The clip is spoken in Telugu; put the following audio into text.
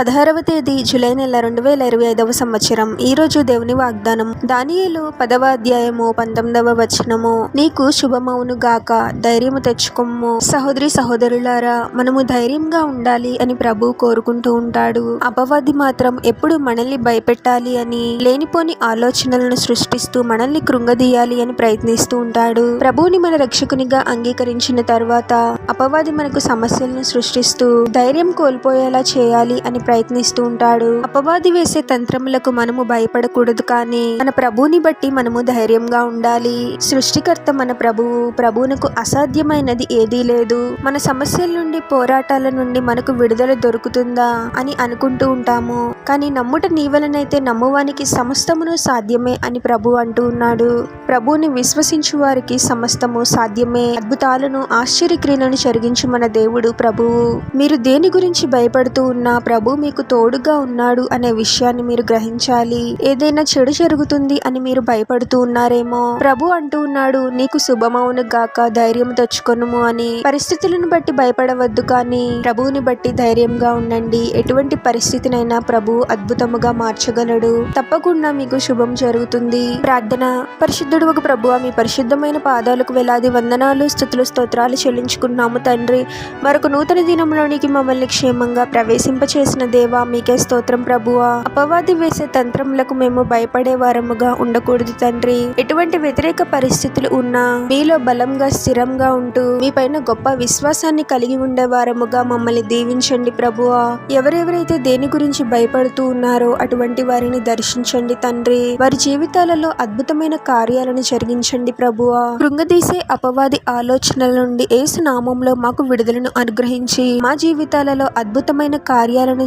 పదహారవ తేదీ జూలై నెల రెండు వేల ఇరవై ఐదవ సంవత్సరం. ఈ రోజు దేవుని వాగ్దానం. దానియలు పదవ అధ్యాయము పంతొమ్మిదవ వచనము. నీకు శుభమవును గాక. ధైర్యము తెచ్చుకోము సహోదరి సహోదరులారా మనము ధైర్యంగా ఉండాలి అని ప్రభు కోరుకుంటూ ఉంటాడు. అపవాది మాత్రం ఎప్పుడు మనల్ని భయపెట్టాలి అని లేనిపోని ఆలోచనలను సృష్టిస్తూ మనల్ని కృంగదీయాలి అని ప్రయత్నిస్తూ ఉంటాడు. ప్రభువుని మన రక్షకునిగా అంగీకరించిన తర్వాత అపవాది మనకు సమస్యలను సృష్టిస్తూ ధైర్యం కోల్పోయేలా చేయాలి అని ప్రయత్నిస్తూ ఉంటాడు. అపవాది వేసే తంత్రములకు మనము భయపడకూడదు కానీ మన ప్రభుని బట్టి మనము ధైర్యంగా ఉండాలి. సృష్టికర్త మన ప్రభువు ప్రభువునకు అసాధ్యమైనది ఏదీ లేదు. మన సమస్యల నుండి పోరాటాల నుండి మనకు విడుదల దొరుకుతుందా అని అనుకుంటూ ఉంటాము. కానీ నమ్ముట నీవలనైతే నమ్మువానికి సమస్తమును సాధ్యమే అని ప్రభు అంటూ ఉన్నాడు. ప్రభువుని విశ్వసించు వారికి సమస్తము సాధ్యమే. అద్భుతాలను ఆశ్చర్యక్రియలను జరిగించు మన దేవుడు ప్రభువు. మీరు దేని గురించి భయపడుతూ ఉన్నా ప్రభు మీకు తోడుగా ఉన్నాడు అనే విషయాన్ని మీరు గ్రహించాలి. ఏదైనా చెడు జరుగుతుంది అని మీరు భయపడుతూ ఉన్నారేమో? ప్రభు అంటూ ఉన్నాడు నీకు శుభమవును గాక ధైర్యం తెచ్చుకొనుము అని. పరిస్థితులను బట్టి భయపడవద్దు కానీ ప్రభువుని బట్టి ధైర్యంగా ఉండండి. ఎటువంటి పరిస్థితినైనా ప్రభు అద్భుతముగా మార్చగలడు. తప్పకుండా మీకు శుభం జరుగుతుంది. ప్రార్థన. పరిశుద్ధుడు ఒక ప్రభు మీ పరిశుద్ధమైన పాదాలకు వేలాది వందనాలు స్థుతులు స్తోత్రాలు చెల్లించుకున్నాము తండ్రి. మరొక నూతన దినంలోనికి మమ్మల్ని క్షేమంగా ప్రవేశింపచేసిన దేవా మీకే స్తోత్రం ప్రభువా. అపవాది వేసే తంత్రములకు మేము భయపడే వారముగా ఉండకూడదు తండ్రి. ఎటువంటి వ్యతిరేక పరిస్థితులు ఉన్నా మీలో బలంగా స్థిరంగా ఉంటూ మీ పైన గొప్ప విశ్వాసాన్ని కలిగి ఉండే వారముగా మమ్మల్ని దీవించండి ప్రభువా. ఎవరెవరైతే దేని గురించి భయపడుతూ ఉన్నారో అటువంటి వారిని దర్శించండి తండ్రి. వారి జీవితాలలో అద్భుతమైన కార్యాలను జరిగించండి ప్రభువా. కృంగదీసే అపవాది ఆలోచనల నుండి ఏసు నామంలో మాకు విడుదలను అనుగ్రహించి మా జీవితాలలో అద్భుతమైన కార్యాలను